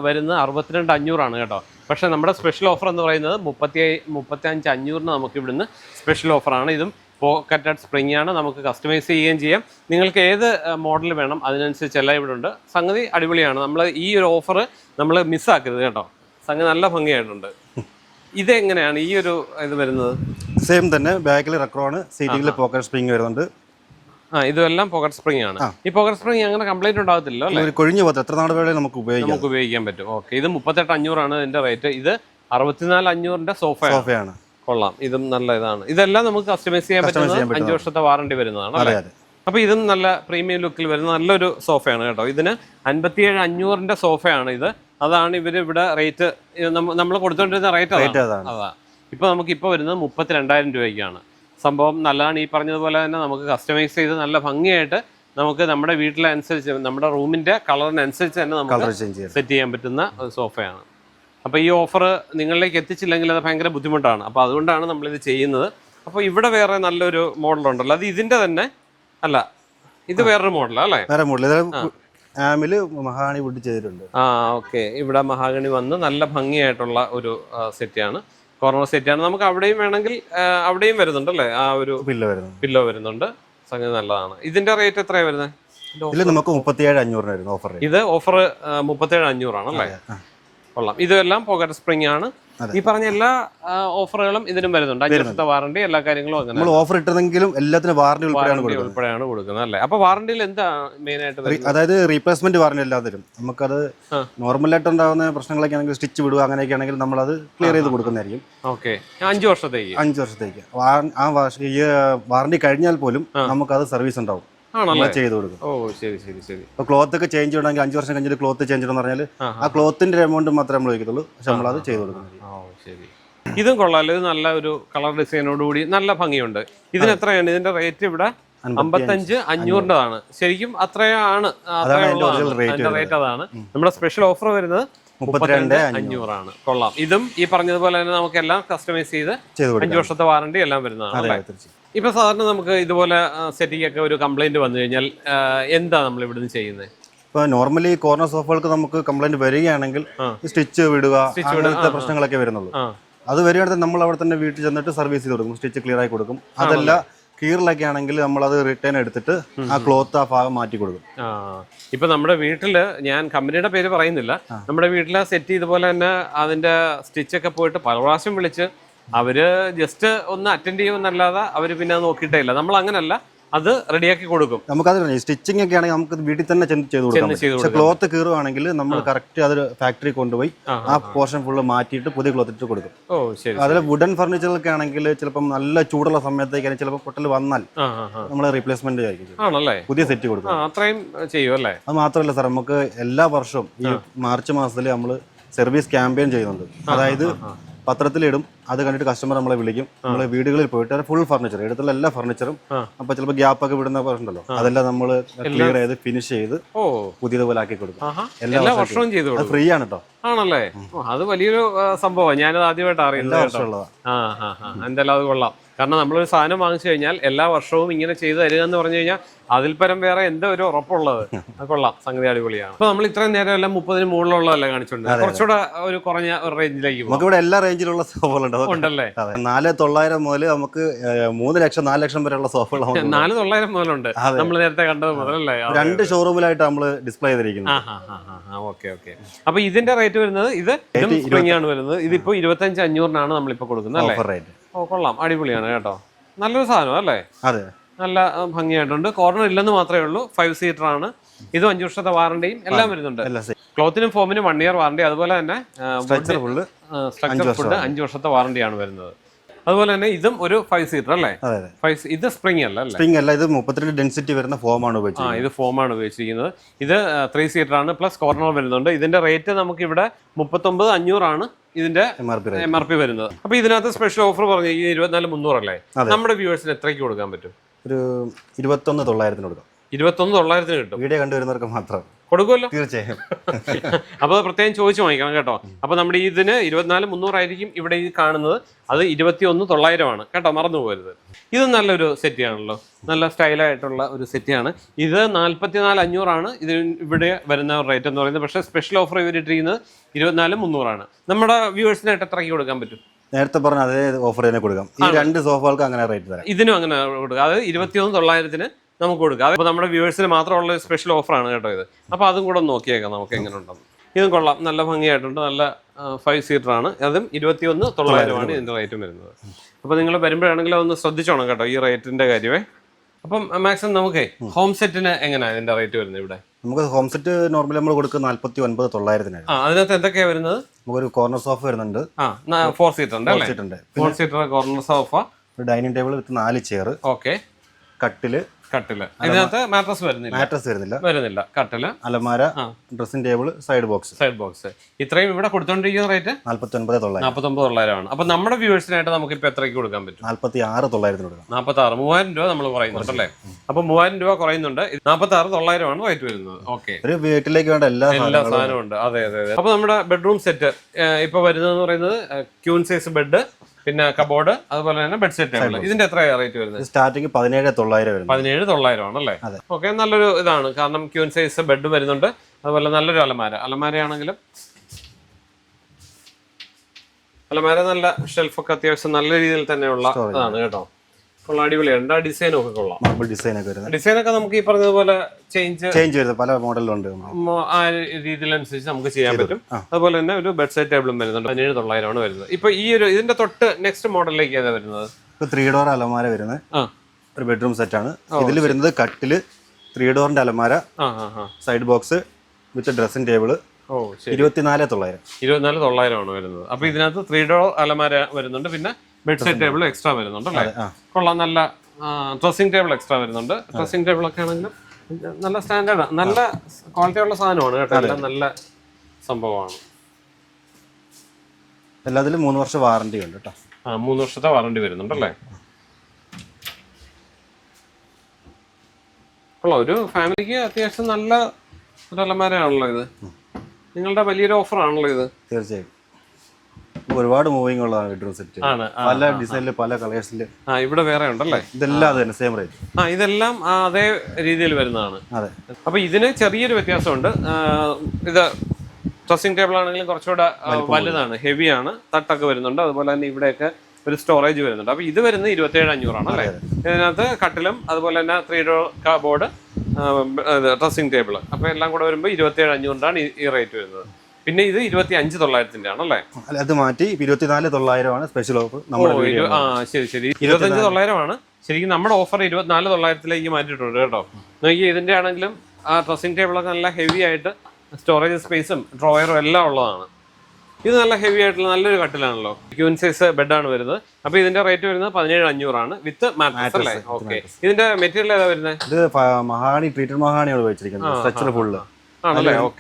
വരുന്നത് അറുപത്തിരണ്ട് അഞ്ഞൂറാണ് കേട്ടോ. പക്ഷേ നമ്മുടെ സ്പെഷ്യൽ ഓഫർ എന്ന് പറയുന്നത് മുപ്പത്തി മുപ്പത്തി അഞ്ച് അഞ്ഞൂറിന് നമുക്ക് ഇവിടുന്ന് സ്പെഷ്യൽ ഓഫറാണ് ഇതും പോക്കറ്റഡ് സ്പ്രിംഗ് ആണ്. നമുക്ക് കസ്റ്റമൈസ് ചെയ്യുകയും ചെയ്യാം. നിങ്ങൾക്ക് ഏത് മോഡൽ വേണം അതിനനുസരിച്ചെല്ലാം ഇവിടെ ഉണ്ട്. സംഗതി അടിപൊളിയാണ്. നമ്മൾ ഈ ഒരു ഓഫർ നമ്മൾ മിസ്സാക്കരുത് കേട്ടോ. സംഗതി നല്ല ഭംഗിയായിട്ടുണ്ട്. ഇതെങ്ങനെയാണ് ഈ ഒരു ഇത് വരുന്നത്? സെയിം തന്നെ ബാക്കിൽ റെക്രോണ് സീറ്റിംഗിൽ പോക്കറ്റ് സ്പ്രിംഗ് വരുന്നുണ്ട്. ആ ഇതെല്ലാം പോക്കറ്റ് സ്പ്രിംഗ് ആണ്. ഈ പോക്കറ്റ് സ്പ്രിംഗ് അങ്ങനെ കംപ്ലൈന്റ് ഉണ്ടാകത്തില്ലല്ലോ അല്ലേ? ഒരു കൊഴിഞ്ഞു പോകത്ത് എത്ര നാട് വേണേലും നമുക്ക് ഉപയോഗിക്കാം. നമുക്ക് ഉപയോഗിക്കാൻ പറ്റും. ഓക്കെ ഇത് മുപ്പത്തെട്ട് അഞ്ഞൂറാണ് ഇതിന്റെ റേറ്റ് ഇത് അറുപത്തിനാല് അഞ്ഞൂറിന്റെ സോഫയാണ് സോഫയാണ്. കൊള്ളാം. ഇതും നല്ല ഇതാണ്. ഇതെല്ലാം നമുക്ക് കസ്റ്റമൈസ് ചെയ്യാൻ പറ്റുന്നത് അഞ്ച് വർഷത്തെ വാറണ്ടി വരുന്നതാണ് അല്ലേ? അപ്പൊ ഇതും നല്ല പ്രീമിയം ലുക്കിൽ വരുന്ന നല്ലൊരു സോഫയാണ് കേട്ടോ. ഇതിന് അൻപത്തിയേഴ് അഞ്ഞൂറിന്റെ സോഫയാണ് ഇത്. അതാണ് ഇവർ ഇവിടെ റേറ്റ് നമ്മൾ കൊടുത്തോണ്ടിരുന്ന റേറ്റ് അതാണ്. അതാണ്. അതാ. ഇപ്പൊ നമുക്ക് ഇപ്പൊ വരുന്നത് മുപ്പത്തി രണ്ടായിരം രൂപയ്ക്കാണ്. സംഭവം നല്ലതാണ്. ഈ പറഞ്ഞതുപോലെ തന്നെ നമുക്ക് കസ്റ്റമൈസ് ചെയ്ത് നല്ല ഭംഗിയായിട്ട് നമുക്ക് നമ്മുടെ വീട്ടിലനുസരിച്ച് നമ്മുടെ റൂമിന്റെ കളറിനനുസരിച്ച് തന്നെ നമുക്ക് സെറ്റ് ചെയ്യാൻ പറ്റുന്ന സോഫയാണ്. അപ്പോൾ ഈ ഓഫർ നിങ്ങളിലേക്ക് എത്തിച്ചില്ലെങ്കിൽ അത് ഭയങ്കര ബുദ്ധിമുട്ടാണ്. അപ്പോൾ അതുകൊണ്ടാണ് നമ്മളിത് ചെയ്യുന്നത്. അപ്പോൾ ഇവിടെ വേറെ നല്ലൊരു മോഡലുണ്ടല്ലോ. അത് ഇതിന്റെ തന്നെ അല്ല ഇത് വേറൊരു മോഡലാണ് അല്ലേ? വേറെ മോഡൽ. ആമിൽ മഹാഗണി വിട്ട് ചെയ്തിട്ടുണ്ട്. ആ ഓക്കെ. ഇവിടെ മഹാഗണി വന്ന് നല്ല ഭംഗിയായിട്ടുള്ള ഒരു സെറ്റാണ് കോർണർ സെറ്റ് ആണ്. നമുക്ക് അവിടെയും വേണമെങ്കിൽ അവിടെയും വരുന്നുണ്ട് അല്ലേ ആ ഒരു പില്ലോ വരുന്നു പില്ലോ വരുന്നുണ്ട്. സംഗതി നല്ലതാണ്. ഇതിന്റെ റേറ്റ് എത്രയാണ് വരുന്നത് ഇതിൽ നമുക്ക് മുപ്പത്തിയേഴ് അഞ്ഞൂറിനായിരുന്നു ഓഫർ ഇത് ഓഫർ മുപ്പത്തേഴ് അഞ്ഞൂറാണ് അല്ലേ? കൊള്ളാം. ഇതെല്ലാം പോക്കറ്റ് സ്പ്രിംഗ് ആണ്. ഈ പറഞ്ഞ എല്ലാ ഓഫറുകളും ഇതിനും വരുന്നുണ്ട്. അഞ്ച് വർഷത്തെ വാറണ്ടി എല്ലാ കാര്യങ്ങളും അങ്ങനെ നമ്മൾ ഓഫർ ഇട്ടതെങ്കിലും എല്ലാത്തിനും വാറണ്ടി ഉൾപ്പെടെയാണ് കൊടുക്കുന്നത്. ഉൾപ്പെടെയാണ് കൊടുക്കുന്നത് അല്ലേ? അപ്പൊ വാറണ്ടിയിൽ എന്താ മെയിൻ ആയിട്ട് അതായത് റീപ്ലേസ്മെന്റ് വാറണ്ടി എല്ലാത്തിനും നമുക്കത് നോർമൽ നോർമലായിട്ട് ഉണ്ടാകുന്ന പ്രശ്നങ്ങളൊക്കെ ആണെങ്കിൽ സ്റ്റിച്ച് വിടുക അങ്ങനെയൊക്കെ ആണെങ്കിൽ നമ്മൾ അത് ക്ലിയർ ചെയ്ത് കൊടുക്കുന്നതായിരിക്കും. ഓക്കെ അഞ്ച് വർഷത്തേക്ക്. അഞ്ച് വർഷത്തേക്ക്. ആ വാറണ്ടി കഴിഞ്ഞാൽ പോലും നമുക്കത് സർവീസ് ഉണ്ടാവും. ആണല്ലേ? നമ്മൾ ചെയ്ത് കൊടുക്കും. ഓ ശരി ശരി ശരി. ക്ലോത്ത് ഒക്കെ ചേഞ്ച് ചെയ്യണമെങ്കിൽ അഞ്ച് വർഷം കഴിഞ്ഞിട്ട് ക്ലോത്ത് ചേഞ്ച് ചെയ്യണമെന്ന് പറഞ്ഞാൽ ആ, ക്ലോത്തിന്റെ എമൗണ്ട് മാത്രമേ നമ്മൾ ചോദിക്കത്തുള്ളൂ പക്ഷെ അത് ചെയ്ത് കൊടുക്കുന്നത് ഓ ശരി. ഇതും കൊള്ളാലോ ഇത് നല്ല ഒരു കളർ ഡിസൈനോട് കൂടി നല്ല ഭംഗിയുണ്ട്. ഇതിന് എത്രയാണ്? ഇതിന്റെ റേറ്റ് ഇവിടെ അമ്പത്തഞ്ച് അഞ്ഞൂറിന്റെതാണ്. ശരിക്കും അത്രയാണ് റേറ്റ് അതാണ് നമ്മുടെ സ്പെഷ്യൽ ഓഫർ വരുന്നത് മുപ്പത്തിരണ്ട് അഞ്ഞൂറാണ്. കൊള്ളാം. ഇതും ഈ പറഞ്ഞതുപോലെ തന്നെ നമുക്ക് എല്ലാം കസ്റ്റമൈസ് ചെയ്ത് അഞ്ചു വർഷത്തെ വാറണ്ടി എല്ലാം വരുന്നതാണ് അല്ലേ? ഇപ്പൊ സാധാരണ നമുക്ക് ഇതുപോലെ സെറ്റിംഗ് ഒക്കെ ഒരു കംപ്ലൈന്റ് വന്നു കഴിഞ്ഞാൽ എന്താ നമ്മൾ ഇവിടുന്ന് ചെയ്യുന്നത് ഇപ്പോൾ നോർമലി കോർണർ സോഫകൾക്ക് നമുക്ക് കംപ്ലൈന്റ് വരികയാണെങ്കിൽ. സ്റ്റിച്ച് വിടുക അങ്ങനത്തെ. പ്രശ്നങ്ങളൊക്കെ വരുന്നുള്ളൂ. അത് വരികയാണെങ്കിൽ നമ്മൾ അവിടെ തന്നെ വീട്ടിൽ ചെന്നിട്ട് സർവീസ് ചെയ്ത് കൊടുക്കും സ്റ്റിച്ച് ക്ലിയർ ആയി കൊടുക്കും. അതല്ല കീറിലൊക്കെ ആണെങ്കിൽ നമ്മൾ അത് റിട്ടേൺ എടുത്തിട്ട് ആ ക്ലോത്ത് ആ ഭാഗം മാറ്റി കൊടുക്കും. ഇപ്പൊ നമ്മുടെ വീട്ടിൽ ഞാൻ കമ്പനിയുടെ പേര് പറയുന്നില്ല. നമ്മുടെ വീട്ടിലെ സെറ്റ് ഇതുപോലെ തന്നെ അതിന്റെ സ്റ്റിച്ചൊക്കെ പോയിട്ട് പല പ്രാവശ്യം വിളിച്ച് അവർ ജസ്റ്റ് ഒന്ന് അറ്റൻഡ് ചെയ്യുമെന്നല്ലാതെ അവർ പിന്നെ നോക്കിയിട്ടേ ഇല്ല. നമ്മൾ അങ്ങനല്ല അത് റെഡിയാക്കി കൊടുക്കും. നമുക്കത് സ്റ്റിച്ചിങ് ഒക്കെ ആണെങ്കിൽ നമുക്ക് വീട്ടിൽ തന്നെ ചെന്ന് ചെയ്ത് കൊടുക്കാം പക്ഷെ ക്ലോത്ത് കീറുവാണെങ്കിൽ നമ്മൾ കറക്റ്റ് അത് ഫാക്ടറി കൊണ്ടുപോയി ആ, പോർഷൻ ഫുള്ള് മാറ്റിയിട്ട് പുതിയ ക്ലോത്ത് ഇട്ട് കൊടുക്കും. ഓ ശരി അതിൽ വുഡൻ ഫർണിച്ചറൊക്കെ ആണെങ്കിൽ ചിലപ്പം നല്ല ചൂടുള്ള സമയത്തേക്ക് ചിലപ്പോൾ പൊട്ടൽ വന്നാൽ നമ്മൾ റീപ്ലേസ്മെന്റ് ആയിരിക്കും ആണല്ലേ? പുതിയ സെറ്റ് കൊടുക്കും. അത്രയും ചെയ്യും അല്ലേ? അത് മാത്രമല്ല സാർ നമുക്ക് എല്ലാ വർഷവും ഈ മാർച്ച് മാസത്തിൽ നമ്മൾ സർവീസ് ക്യാമ്പയിൻ ചെയ്യുന്നുണ്ട്. അതായത് പത്രത്തിലിടും. അത് കണ്ടിട്ട് കസ്റ്റമർ നമ്മളെ വിളിക്കും. നമ്മൾ വീടുകളിൽ പോയിട്ട് ഫുൾ ഫർണിച്ചർ എടുത്തുള്ള എല്ലാ ഫർണിച്ചറും. അപ്പൊ ചിലപ്പോൾ ഗ്യാപ്പ് ഒക്കെ വിടുന്ന പറഞ്ഞല്ലോ അതെല്ലാം നമ്മൾ ക്ലിയർ ചെയ്ത് ഫിനിഷ് ചെയ്ത് പുതിയതുപോലെ ആക്കി കൊടുക്കും. എല്ലാ വർഷവും ചെയ്തു ഫ്രീ ആണ് കേട്ടോ ആണല്ലേ? അത് വലിയൊരു സംഭവമാണ് ഞാനത് ആദ്യമായിട്ട് അറിയുന്നത് എന്തായാലും അത് കൊള്ളാം. കാരണം നമ്മളൊരു സാധനം വാങ്ങിച്ചു കഴിഞ്ഞാൽ എല്ലാ വർഷവും ഇങ്ങനെ ചെയ്തു തരിക എന്ന് പറഞ്ഞു കഴിഞ്ഞാൽ അതിൽ പരം വേറെ എന്താ ഒരു ഉറപ്പുള്ളത്. കൊള്ളാം. സംഗതി അടിപൊളിയാണ്. അപ്പൊ നമ്മൾ ഇത്രയും നേരം എല്ലാം മുപ്പതിന് മുകളിലുള്ളതല്ലേ കാണിച്ചിട്ടുണ്ട് കുറച്ചുകൂടെ ഒരു കുറഞ്ഞ റേഞ്ചിലേക്ക് നമുക്ക് ഇവിടെ എല്ലാ റേഞ്ചിലുള്ള സോഫകളുണ്ട് അതൊക്കെ ഉണ്ടല്ലേ? അതെ. നാല് തൊള്ളായിരം മുതൽ നമുക്ക് മൂന്ന് ലക്ഷം നാല് ലക്ഷം വരെയുള്ള സോഫകൾ. നാല് തൊള്ളായിരം മുതലുണ്ട്. നമ്മൾ നേരത്തെ കണ്ടത് മുതലല്ലേ? രണ്ട് ഷോറൂമിലായിട്ട് നമ്മൾ ഡിസ്പ്ലേ ചെയ്തിരിക്കുന്നത്. Okay okay. അപ്പൊ ഇതിന്റെ റേറ്റ് വരുന്നത് ഇത് സ്പ്രിംഗ് ആണ് വരുന്നത്. ഇതിപ്പോ ഇരുപത്തഞ്ച് അഞ്ഞൂറിനാണ് നമ്മളിപ്പോ കൊടുക്കുന്നത് അല്ലേ? ഓഫർ റേറ്റ് ഓ കൊള്ളാം. അടിപൊളിയാണ് കേട്ടോ. നല്ലൊരു സാധനം അല്ലേ? അതെ. നല്ല ഭംഗിയായിട്ടുണ്ട്. കോർണർ ഇല്ലെന്ന് മാത്രമേ ഉള്ളൂ. ഫൈവ് സീറ്റർ ആണ്. ഇതും അഞ്ചു വർഷത്തെ വാറണ്ടിയും എല്ലാം വരുന്നുണ്ട്. ക്ലോത്തിനും ഫോമിനും വൺ ഇയർ വാറണ്ടി അതുപോലെ തന്നെ സ്ട്രക്ചർ ഫുഡ് അഞ്ചു വർഷത്തെ വാറണ്ടിയാണ് വരുന്നത്. അതുപോലെ തന്നെ ഇതും ഒരു ഫൈവ് സീറ്റർ അല്ലേ? ഫൈവ് ഇത് സ്പ്രിംഗ് അല്ല സ്പ്രിംഗ് അല്ല ഇത് മുപ്പത്തിരണ്ട് ഡെൻസിറ്റി വരുന്ന ഫോം ആണ് ഉപയോഗിച്ചത് ഇത് ഫോം ആണ് ഉപയോഗിച്ചിരിക്കുന്നത്. ഇത് ത്രീ സീറ്റർ ആണ് പ്ലസ് കോർണർ വരുന്നുണ്ട്. ഇതിന്റെ റേറ്റ് നമുക്ക് ഇവിടെ മുപ്പത്തൊമ്പത് അഞ്ഞൂറാണ് ഇതിന്റെ എം ആർ പി വരുന്നത്. അപ്പൊ ഇതിനകത്ത് സ്പെഷ്യൽ ഓഫർ പറഞ്ഞു ഈ ഇരുപത്തിനാല് മുന്നൂറല്ലേ അല്ലേ? നമ്മുടെ വ്യൂവേഴ്സിന് എത്രയ്ക്ക് കൊടുക്കാൻ പറ്റും? ഒരു ഇരുപത്തൊന്ന് തൊള്ളായിരത്തിന് കൊടുക്കാം. ഇരുപത്തൊന്ന് തൊള്ളായിരത്തിന് കിട്ടും. വീഡിയോ കണ്ടുവരുന്നവർക്ക് മാത്രം. കൊടുക്കുമല്ലോ? തീർച്ചയായും. അപ്പോൾ പ്രത്യേകം ചോദിച്ചു വാങ്ങിക്കണം കേട്ടോ. അപ്പോൾ നമ്മുടെ ഈ ഇതിന് ഇരുപത്തിനാല് മുന്നൂറായിരിക്കും ഇവിടെ ഈ കാണുന്നത്. അത് ഇരുപത്തി ഒന്ന് തൊള്ളായിരമാണ്. കേട്ടോ മറന്നു പോകരുത്. ഇത് നല്ലൊരു സെറ്റ് ആണല്ലോ. നല്ല സ്റ്റൈലായിട്ടുള്ള ഒരു സെറ്റിയാണ് ഇത് നാൽപ്പത്തിനാല് അഞ്ഞൂറാണ്. ഇത് ഇവിടെ വരുന്ന റേറ്റ് എന്ന് പറയുന്നത്. പക്ഷേ സ്പെഷ്യൽ ഓഫർ ഇവരിട്ടിരിക്കുന്നത് ഇരുപത്തിനാല് മുന്നൂറാണ്. നമ്മുടെ വ്യൂവേഴ്സിനായിട്ട് എത്രയ്ക്ക് കൊടുക്കാൻ പറ്റും? നേരത്തെ പറഞ്ഞ അതേ ഓഫർ തന്നെ കൊടുക്കാം. ഈ രണ്ട് സോഫകൾക്ക് അങ്ങനെ റേറ്റ് തരാം. ഇതിനും അങ്ങനെ കൊടുക്കാം. അത് ഇരുപത്തിയൊന്ന് തൊള്ളായിരത്തിന് നമുക്ക് കൊടുക്കാം. അപ്പോൾ നമ്മുടെ വ്യൂവേഴ്സിന് മാത്രമുള്ള സ്പെഷ്യൽ ഓഫറാണ് കേട്ടോ ഇത്. അപ്പോൾ അതും കൂടെ നോക്കിയേക്കാം നമുക്ക് എങ്ങനെ ഉണ്ടെന്ന് ഇതും കൊള്ളാം. നല്ല ഭംഗിയായിട്ടുണ്ട്. നല്ല ഫൈവ് സീറ്റർ ആണ്. അതും ഇരുപത്തി ഒന്ന് തൊള്ളായിരമാണ് ഇതിന്റെ റേറ്റും വരുന്നത്. അപ്പോൾ നിങ്ങൾ വരുമ്പോഴാണെങ്കിൽ ഒന്ന് ശ്രദ്ധിച്ചോണം കേട്ടോ ഈ റേറ്റിന്റെ കാര്യമേ. അപ്പം മാക്സിമം നമുക്ക് ഹോം സെറ്റിന് എങ്ങനെയാണ് ഇതിന്റെ റേറ്റ് വരുന്നത് ഇവിടെ? നമുക്ക് ഹോം സെറ്റ് നോർമലി നമ്മൾ കൊടുക്കുന്ന നാൽപ്പത്തി ഒൻപത് തൊള്ളായിരത്തിനാണ് അതിനകത്ത് എന്തൊക്കെയാണ് വരുന്നത്? നമുക്കൊരു കോർണർ സോഫ വരുന്നുണ്ട്. ആ ഫോർ സീറ്റർ ഉണ്ട്. സെറ്റ് ഉണ്ട് four seater corner sofa dining table with നാല് ചെയർ ഓക്കെ കട്ടിൽ കട്ടിൽ. ഇതിനകത്ത് മാട്രസ് വരുന്നില്ല. മാട്രസ് വരുന്നില്ല. വരുന്നില്ല. കട്ടിൽ. അലമാര dressing table side box side box ഇത്രയും ഇവിടെ കൊടുത്തോണ്ടിരിക്കുന്ന റേറ്റ് നാല്പത്തി ഒൻപത് തൊള്ളായിരം. നാൽപ്പത്തൊമ്പത് തൊള്ളായിരമാണ്. അപ്പൊ നമ്മുടെ വ്യൂവേഴ്സിനായിട്ട് നമുക്ക് ഇപ്പൊ എത്രയ്ക്ക് കൊടുക്കാൻ പറ്റും? നാല്പത്തി ആറ് തൊള്ളായിരത്തിന് കൊടുക്കാം. നാൽപ്പത്തി ആറ് മൂവായിരം രൂപ നമ്മൾ പറയുന്നുണ്ട് അല്ലേ? അപ്പൊ മൂവായിരം രൂപ കുറയുന്നുണ്ട്. നാൽപ്പത്തി ആറ് തൊള്ളായിരമാണ് റേറ്റ് വരുന്നത്. ഓക്കെ. ഒരു വീട്ടിലേക്ക് വേണ്ട എല്ലാ എല്ലാ സാധനവും ഉണ്ട്. അതെ അതെ അതെ. അപ്പൊ നമ്മുടെ ബെഡ്റൂം സെറ്റ് ഇപ്പൊ വരുന്നതെന്ന് പറയുന്നത് ക്യൂൻ സൈസ് ബെഡ് പിന്നെ കബോർഡ് അതുപോലെ തന്നെ ബെഡ്സെറ്റ് ടേബിൾ ഇതിന്റെ എത്ര റേറ്റ് വരുന്നത്? സ്റ്റാർട്ടിങ് പതിനേഴ് തൊള്ളായിരം പതിനേഴ് തൊള്ളായിരം ആണല്ലേ. ഓക്കെ നല്ലൊരു ഇതാണ്. കാരണം ക്യൂൻ സൈസ് ബെഡ് വരുന്നുണ്ട്. അതുപോലെ നല്ലൊരു അലമാര. അലമാരയാണെങ്കിലും അലമാര നല്ല ഷെൽഫൊക്കെ അത്യാവശ്യം നല്ല രീതിയിൽ തന്നെയുള്ള ഇതാണ് കേട്ടോ. കൊള്ളാം അടിപൊളിയാണ് ആ ഡിസൈനും ഒക്കെ കൊള്ളാം. മാർബിൾ ഡിസൈൻ ഒക്കെ വരുന്നത്. ഡിസൈനൊക്കെ നമുക്ക് ഈ പറഞ്ഞതുപോലെ ചേഞ്ച് ചേഞ്ച് വരുന്നത്. പല മോഡലുണ്ട് ആ രീതിയിലനുസരിച്ച് നമുക്ക് ചെയ്യാൻ പറ്റും. അതുപോലെ തന്നെ ഒരു ബെഡ് സൈഡ് ടേബിളും വരുന്നുണ്ട്. പതിനേഴ് തൊള്ളായിരമാണ് വരുന്നത്. ഇപ്പൊ ഈ ഒരു ഇതിന്റെ തൊട്ട് നെക്സ്റ്റ് മോഡലിലേക്ക് ഏതാ വരുന്നത്? ഇപ്പൊ ത്രീ ഡോർ അലമാര വരുന്നത്. ആ. ഒരു ബെഡ്റൂം സെറ്റാണ് ഇതിൽ വരുന്നത് കട്ടിൽ ത്രീ ഡോറിന്റെ അലമാര. Side box with dressing table ഇരുപത്തിനാല് തൊള്ളായിരം. ഇരുപത്തിനാല് തൊള്ളായിരമാണ് വരുന്നത്. അപ്പൊ ഇതിനകത്ത് ത്രീ ഡോർ അലമാര വരുന്നുണ്ട്. പിന്നെ ബെഡ് സെറ്റ് ടേബിൾ എക്സ്ട്രാ വരുന്നുണ്ട് അല്ലേ? കൊള്ളാം നല്ല ഡ്രസ്സിംഗ് ടേബിൾ എക്സ്ട്രാ വരുന്നുണ്ട്. ഡ്രസ്സിംഗ് ടേബിൾ ഒക്കെ ആണെങ്കിലും നല്ല സ്റ്റാൻഡേർഡ് നല്ല ക്വാളിറ്റി ഉള്ള സാധനമാണ് കേട്ടോ. എല്ലാം നല്ല സംഭവമാണ്. എല്ലാത്തിലും മൂന്ന് വർഷം വാറണ്ടി ഉണ്ട് കേട്ടോ. ആ മൂന്ന് വർഷത്തെ വാറണ്ടി വരുന്നുണ്ടല്ലേ കൊള്ളാം. ഒരു ഫാമിലിക്ക് അത്യാവശ്യം നല്ല ഒരു അലമാരയാണല്ലോ ഇത്. നിങ്ങളുടെ വലിയൊരു ഓഫർ ആണല്ലോ ഇത്. തീർച്ചയായും. ഒരുപാട് മൂവിങ് ഉള്ളതാണ് ബെഡ്റൂം സെറ്റ് ആണ് പല ഡിസൈനിൽ പല കളേഴ്സിൽ ആ ഇവിടെ വേറെ ഉണ്ടല്ലേ? ഇതെല്ലാം അത് തന്നെ സെയിം റേറ്റ് ആ ഇതെല്ലാം അതേ രീതിയിൽ വരുന്നതാണ്. അതെ. അപ്പൊ ഇതിന് ചെറിയൊരു വ്യത്യാസമുണ്ട്. ഇത് ഡ്രസ്സിംഗ് ടേബിൾ ആണെങ്കിലും കുറച്ചുകൂടെ വലുതാണ് ഹെവിയാണ് തട്ടൊക്കെ വരുന്നുണ്ട്. അതുപോലെ തന്നെ ഇവിടെയൊക്കെ ഒരു സ്റ്റോറേജ് വരുന്നുണ്ട്. അപ്പൊ ഇത് വരുന്നത് ഇരുപത്തേഴ് അഞ്ഞൂറാണ് അല്ലേ? ഇതിനകത്ത് കട്ടിലും അതുപോലെ തന്നെ three door board dressing table അപ്പൊ എല്ലാം കൂടെ വരുമ്പോൾ ഇരുപത്തേഴ് ഈ- ഈ റേറ്റ് വരുന്നത്. പിന്നെ ഇത് ഇരുപത്തി അഞ്ച് തൊള്ളായിരത്തിന്റെ ആണല്ലേ അത് മാറ്റി ഇരുപത്തിനാല് തൊള്ളായിരമാണ് സ്പെഷ്യൽ ഓഫർ നമ്മുടെ വീഡിയോ ആ ശരി ശരി. ഇരുപത്തഞ്ച് തൊള്ളായിരമാണ്. ശരിക്കും നമ്മുടെ ഓഫർ ഇരുപത്തിനാല് തൊള്ളായിരത്തിലേക്ക് മാറ്റിയിട്ടുണ്ട് കേട്ടോ. നോക്കി ഇതിന്റെ ആണെങ്കിലും ആ ഡ്രസ്സിംഗ് ടേബിളൊക്കെ നല്ല ഹെവി ആയിട്ട് സ്റ്റോറേജ് സ്പേസും ഡ്രോയറും എല്ലാം ഉള്ളതാണ്. ഇത് നല്ല ഹെവി ആയിട്ടുള്ള നല്ലൊരു കട്ടിലാണല്ലോ. ക്യൂൻ സൈസ് ബെഡാണ് വരുന്നത്. അപ്പൊ ഇതിന്റെ റേറ്റ് വരുന്നത് പതിനേഴ് അഞ്ഞൂറാണ് വിത്ത് മാട്രസ് അല്ലേ? ഓക്കെ ഇതിന്റെ മെറ്റീരിയൽ ഏതാ വരുന്നത്? ഇത് മഹാണി ട്രീറ്റഡ് മഹാണിയാണ് ഉപയോഗിച്ചിരിക്കുന്നത്. സ്ട്രക്ചർ ഫുള്ള്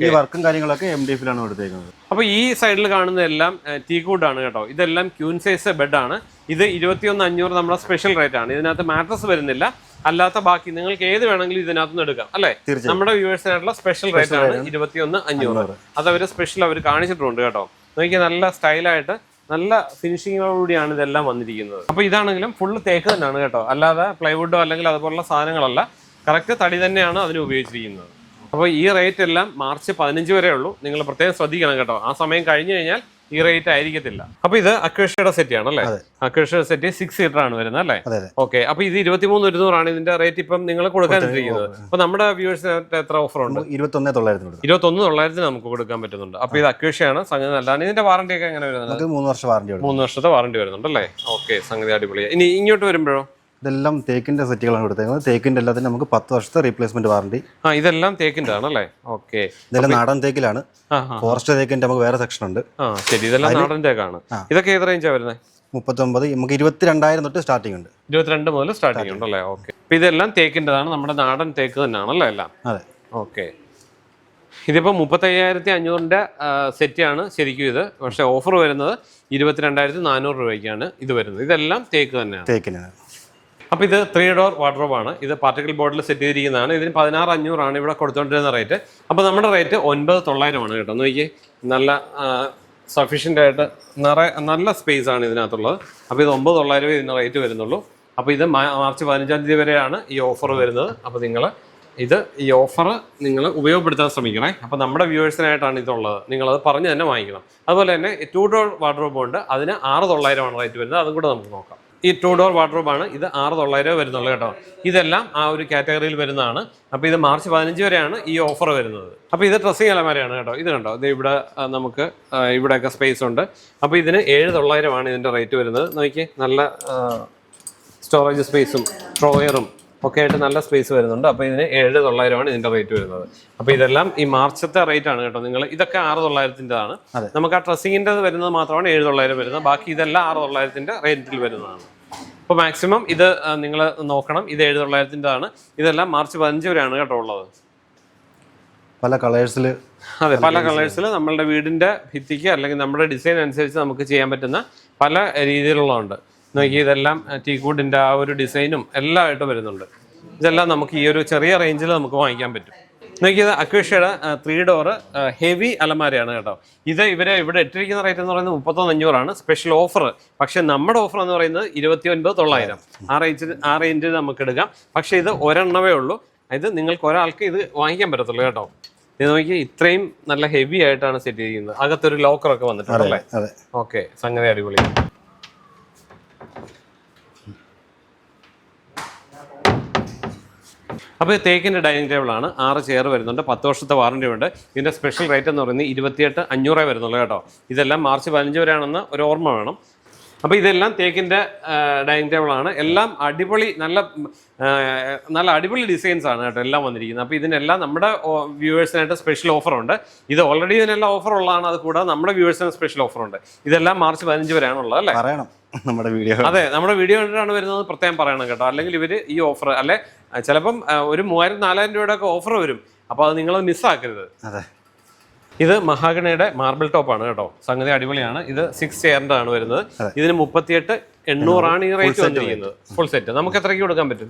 ഈ വർക്കും കാര്യങ്ങളൊക്കെ എം ഡി എഫിലാണ് എടുത്തേക്കുന്നത് അപ്പൊ ഈ സൈഡിൽ കാണുന്നതെല്ലാം ടീക്കൂഡ് ആണ് കേട്ടോ. ഇതെല്ലാം ക്യൂൻ സൈസ് ആണ്. ഇത് ഇരുപത്തിയൊന്ന് അഞ്ഞൂറ് നമ്മുടെ സ്പെഷ്യൽ റേറ്റ് ആണ്. ഇതിനകത്ത് മാട്രസ് വരുന്നില്ല. അല്ലാത്ത ബാക്കി നിങ്ങൾക്ക് ഏത് വേണമെങ്കിലും ഇതിനകത്ത് നിന്ന് എടുക്കാം അല്ലേ. നമ്മുടെ വ്യൂവേഴ്സിനായിട്ടുള്ള സ്പെഷ്യൽ റേറ്റ് ആണ് ഇരുപത്തിയൊന്ന് അഞ്ഞൂറ്. അത് അവർ സ്പെഷ്യൽ അവർ കാണിച്ചിട്ടുണ്ട് കേട്ടോ. നോക്കി നല്ല സ്റ്റൈലായിട്ട് നല്ല ഫിനിഷിങ്ങോടുകൂടിയാണ് ഇതെല്ലാം വന്നിരിക്കുന്നത്. അപ്പോൾ ഇതാണെങ്കിലും ഫുള്ള് തേക്ക് തന്നെയാണ് കേട്ടോ. അല്ലാതെ പ്ലൈവുഡോ അല്ലെങ്കിൽ അതുപോലുള്ള സാധനങ്ങളല്ല. കറക്റ്റ് തടി തന്നെയാണ് അതിന് ഉപയോഗിച്ചിരിക്കുന്നത്. അപ്പോൾ ഈ റേറ്റ് എല്ലാം മാർച്ച് പതിനഞ്ച് വരെ ഉള്ളൂ. നിങ്ങൾ പ്രത്യേകം ശ്രദ്ധിക്കണം കേട്ടോ. ആ സമയം കഴിഞ്ഞു കഴിഞ്ഞാൽ ഈ റേറ്റ് ആയിരിക്കത്തില്ല. അപ്പൊ ഇത് അക്വേഷയുടെ സെറ്റ് ആണ് അല്ലേ. അക്വേഷയുടെ സെറ്റ് സിക്സ് സീറ്റർ ആണ് വരുന്നത് അല്ലേ? ഓക്കെ. അപ്പൊ ഇത് ഇരുപത്തിമൂന്ന് ഇരുന്നൂറാണ് ഇതിന്റെ റേറ്റ് ഇപ്പം നിങ്ങൾ കൊടുക്കാനിരിക്കുന്നത് അപ്പൊ നമ്മുടെ വ്യൂവേഴ്സിന് എത്ര ഓഫർ ഉണ്ട്? ഇരുപത്തൊന്നേ തൊള്ളായിരത്തിന് കൊടുക്കാം. ഇരുപത്തൊന്ന് തൊള്ളായിരത്തിന് നമുക്ക് കൊടുക്കാൻ പറ്റുന്നുണ്ട്. അപ്പൊ ഇത് അക്വേഷയാണ് സംഗതി നല്ലതാണ്. ഇതിന്റെ വാറണ്ടി ഒക്കെ എങ്ങനെ വരുന്നത്? മൂന്ന് വർഷം വാറണ്ടി മൂന്ന് വർഷത്തെ വാറണ്ടി വരുന്നുണ്ട് അല്ലേ? ഓക്കെ സംഗതി അടിപൊളിയാണ് ഇനി ഇങ്ങോട്ട് വരുമ്പോഴോ? ഇതെല്ലാം തേക്കിന്റെ സെറ്റുകളാണ് കൊടുത്തേക്കുന്നത്. തേക്കിന്റെ എല്ലാത്തിനും നമുക്ക് പത്ത് വർഷത്തെ റീപ്ലേസ്മെന്റ് വാറണ്ടി ആ ഇതെല്ലാം തേക്കിന്റെ ആണല്ലേ ഓക്കെ. ഇതെല്ലാം നാടൻ തേക്കിലാണ്. ഫോറസ്റ്റ് തേക്കിന്റെ നമുക്ക് വേറെ സെക്ഷൻ ഉണ്ട്. ആ ശരി. ഇതെല്ലാം നാടൻ തേക്കാണ്. ഇതൊക്കെ ഏത് റേഞ്ചാണ് വരുന്നത് മുപ്പത്തൊമ്പത്. നമുക്ക് ഇരുപത്തിരണ്ടായിരം തൊട്ട് സ്റ്റാർട്ടിംഗ് ഉണ്ട്. ഇരുപത്തിരണ്ട് മുതൽ സ്റ്റാർട്ടിംഗ് ഉണ്ടല്ലേ ഓക്കെ. അപ്പൊ ഇതെല്ലാം തേക്കിന്റെതാണ്. നമ്മുടെ നാടൻ തേക്ക് തന്നെയാണല്ലേ എല്ലാം? അതെ. ഓക്കെ. ഇതിപ്പോൾ മുപ്പത്തയ്യായിരത്തി അഞ്ഞൂറിന്റെ സെറ്റാണ് ശരിക്കും ഇത്. പക്ഷേ ഓഫർ വരുന്നത് ഇരുപത്തിരണ്ടായിരത്തി നാനൂറ് രൂപയ്ക്കാണ് ഇത് വരുന്നത്. ഇതെല്ലാം തേക്ക് തന്നെയാണ്. തേക്കിന്. അപ്പോൾ ഇത് ത്രീ ഡോർ വാർഡ്രോബാണ് ഇത് പാർട്ടിക്കൽ ബോർഡിൽ സെറ്റ് ചെയ്തിരിക്കുന്നതാണ്. ഇതിന് പതിനാറ് അഞ്ഞൂറാണ് ഇവിടെ കൊടുത്തുകൊണ്ടിരുന്ന റേറ്റ് അപ്പോൾ നമ്മുടെ റേറ്റ് ഒൻപത് തൊള്ളായിരമാണ് കേട്ടോ. നോക്കിയേ നല്ല സഫീഷ്യന്റ് ആയിട്ട് നിറ നല്ല സ്പേസ് ആണ് ഇതിനകത്തുള്ളത്. അപ്പോൾ ഇത് ഒമ്പത് തൊള്ളായിരമേ ഇതിന് റേറ്റ് വരുന്നുള്ളൂ. അപ്പോൾ ഇത് മാർച്ച് പതിനഞ്ചാം തീയതി വരെയാണ് ഈ ഓഫർ വരുന്നത്. അപ്പോൾ നിങ്ങൾ ഇത് ഈ ഓഫർ നിങ്ങൾ ഉപയോഗപ്പെടുത്താൻ ശ്രമിക്കണേ. അപ്പോൾ നമ്മുടെ വ്യൂവേഴ്സിനായിട്ടാണ് ഇതുള്ളത്. നിങ്ങളത് പറഞ്ഞ് തന്നെ വാങ്ങിക്കണം. അതുപോലെ തന്നെ ടു ഡോർ വാർഡ്രോബ് ഉണ്ട്. അതിന് ആറ് തൊള്ളായിരമാണ് റേറ്റ് വരുന്നത്. അതും കൂടെ നമുക്ക് നോക്കാം. ഈ ടു ഡോർ വാർഡ്രോബാണ് ഇത് ആറ് തൊള്ളായിരം വരുന്നുള്ളൂ കേട്ടോ. ഇതെല്ലാം ആ ഒരു കാറ്റഗറിയിൽ വരുന്നതാണ്. അപ്പോൾ ഇത് മാർച്ച് പതിനഞ്ച് വരെയാണ് ഈ ഓഫർ വരുന്നത്. അപ്പോൾ ഇത് ഡ്രസ്സിങ് അലമാരയാണ് കേട്ടോ. ഇത് കണ്ടോ? ഇത് ഇവിടെ നമുക്ക് ഇവിടെയൊക്കെ സ്പേസ് ഉണ്ട്. അപ്പോൾ ഇതിന് ഏഴ് തൊള്ളായിരമാണ് ഇതിന്റെ റേറ്റ് വരുന്നത്. നോക്കി നല്ല സ്റ്റോറേജ് സ്പേസും ഡ്രോയറും ഒക്കെ ആയിട്ട് നല്ല സ്പേസ് വരുന്നുണ്ട്. അപ്പോൾ ഇതിന് ഏഴ് തൊള്ളായിരമാണ് ഇതിന്റെ റേറ്റ് വരുന്നത്. അപ്പോൾ ഇതെല്ലാം ഈ മാർച്ചത്തെ റേറ്റ് ആണ് കേട്ടോ. നിങ്ങൾ ഇതൊക്കെ ആറ് തൊള്ളായിരത്തിന്റെതാണ്. നമുക്ക് ആ ഡ്രസ്സിങ്ങിന്റെ വരുന്നത് മാത്രമാണ് ഏഴ് തൊള്ളായിരം വരുന്നത്. ബാക്കി ഇതെല്ലാം ആറ് തൊള്ളായിരത്തിന്റെ റേറ്റിൽ വരുന്നതാണ്. അപ്പോൾ മാക്സിമം ഇത് നിങ്ങൾ നോക്കണം. ഇത് ഏഴ് തൊള്ളായിരത്തിന്റെതാണ്. ഇതെല്ലാം മാർച്ച് പതിനഞ്ച് വരെയാണ് കേട്ടോ ഉള്ളത്. പല കളേഴ്സിൽ അതെ പല കളേഴ്സിൽ നമ്മളുടെ വീടിന്റെ ഭിത്തിക്ക് അല്ലെങ്കിൽ നമ്മുടെ ഡിസൈൻ അനുസരിച്ച് നമുക്ക് ചെയ്യാൻ പറ്റുന്ന പല രീതിയിലുള്ളതുണ്ട്. നോക്കി ഇതെല്ലാം ടീക്കൂഡിന്റെ ആ ഒരു ഡിസൈനും എല്ലാം ആയിട്ട് വരുന്നുണ്ട്. ഇതെല്ലാം നമുക്ക് ഈ ഒരു ചെറിയ റേഞ്ചിൽ നമുക്ക് വാങ്ങിക്കാൻ പറ്റും. നോക്കിയത് അക്വേഷ്യയുടെ ത്രീ ഡോറ് ഹെവി അലമാരയാണ് കേട്ടോ. ഇത് ഇവരെ ഇവിടെ ഇട്ടിരിക്കുന്ന റേറ്റ് എന്ന് പറയുന്നത് മുപ്പത്തൊന്ന് അഞ്ഞൂറാണ്. സ്പെഷ്യൽ ഓഫർ പക്ഷേ നമ്മുടെ ഓഫർ എന്ന് പറയുന്നത് ഇരുപത്തി ഒൻപത് തൊള്ളായിരം. ആ റേഞ്ചിൽ ആ റേഞ്ചിൽ നമുക്ക് എടുക്കാം. പക്ഷേ ഇത് ഒരെണ്ണമേ ഉള്ളൂ. ഇത് നിങ്ങൾക്ക് ഒരാൾക്ക് ഇത് വാങ്ങിക്കാൻ പറ്റത്തുള്ളൂ കേട്ടോ. ഇത് നോക്കി ഇത്രയും നല്ല ഹെവി ആയിട്ടാണ് സെറ്റ് ചെയ്തിരിക്കുന്നത്. അകത്തൊരു ലോക്കറൊക്കെ വന്നിട്ടുണ്ട് അല്ലേ? ഓക്കെ സംഗതി അടിപൊളി. അപ്പോൾ തേക്കിന്റെ ഡൈനിങ് ടേബിളാണ്. ആണ് ആറ് ചെയർ വരുന്നുണ്ട്. പത്ത് വർഷത്തെ വാറണ്ടി ഉണ്ട്. ഇതിന്റെ സ്പെഷ്യൽ റേറ്റ് എന്ന് പറയുന്നത് ഇരുപത്തിയെട്ട് അഞ്ഞൂറേ വരുന്നുള്ളൂ കേട്ടോ. ഇതെല്ലാം മാർച്ച് പതിനഞ്ച് വരെയാണെന്ന് ഒരു ഓർമ്മ വേണം. അപ്പോൾ ഇതെല്ലാം തേക്കിന്റെ ഡൈനിങ് ടേബിളാണ്. എല്ലാം അടിപൊളി നല്ല നല്ല അടിപൊളി ഡിസൈൻസ് ആണ് കേട്ടോ എല്ലാം വന്നിരിക്കുന്നത്. അപ്പോൾ ഇതിനെല്ലാം നമ്മുടെ വ്യൂവേഴ്സിനായിട്ട് സ്പെഷ്യൽ ഓഫറുണ്ട് ഇത് ഓൾറെഡി ഇതിനെല്ലാം ഓഫർ ഉള്ളതാണ്. അത് കൂടാതെ നമ്മുടെ വ്യൂവേഴ്സിന് സ്പെഷ്യൽ ഓഫറുണ്ട് ഇതെല്ലാം മാർച്ച് പതിനഞ്ച് വരെയാണ് ഉള്ളത് അല്ലേ? പറയണം. നമ്മുടെ വീഡിയോ അതെ നമ്മുടെ വീഡിയോ കണ്ടിട്ടാണ് വരുന്നത് പ്രത്യേകം പറയണം കേട്ടോ. അല്ലെങ്കിൽ ഇവർ ഈ ഓഫർ അല്ലെ ചിലപ്പം ഒരു മൂവായിരം നാലായിരം രൂപയുടെ ഒക്കെ ഓഫർ വരും. അപ്പോൾ അത് നിങ്ങൾ മിസ്സാക്കരുത് അതെ. ഇത് മഹാഗണയുടെ മാർബിൾ ടോപ്പ് ആണ് കേട്ടോ. സംഗതി അടിപൊളിയാണ്. ഇത് സിക്സ് ചെയറിന്റെ ആണ് വരുന്നത്. ഇതിന് മുപ്പത്തിയെട്ട് എണ്ണൂറാണ് ഈ റേറ്റ് വന്നിരിക്കുന്നത്. ഫുൾ സെറ്റ് നമുക്ക് എത്രയ്ക്ക് കൊടുക്കാൻ പറ്റും?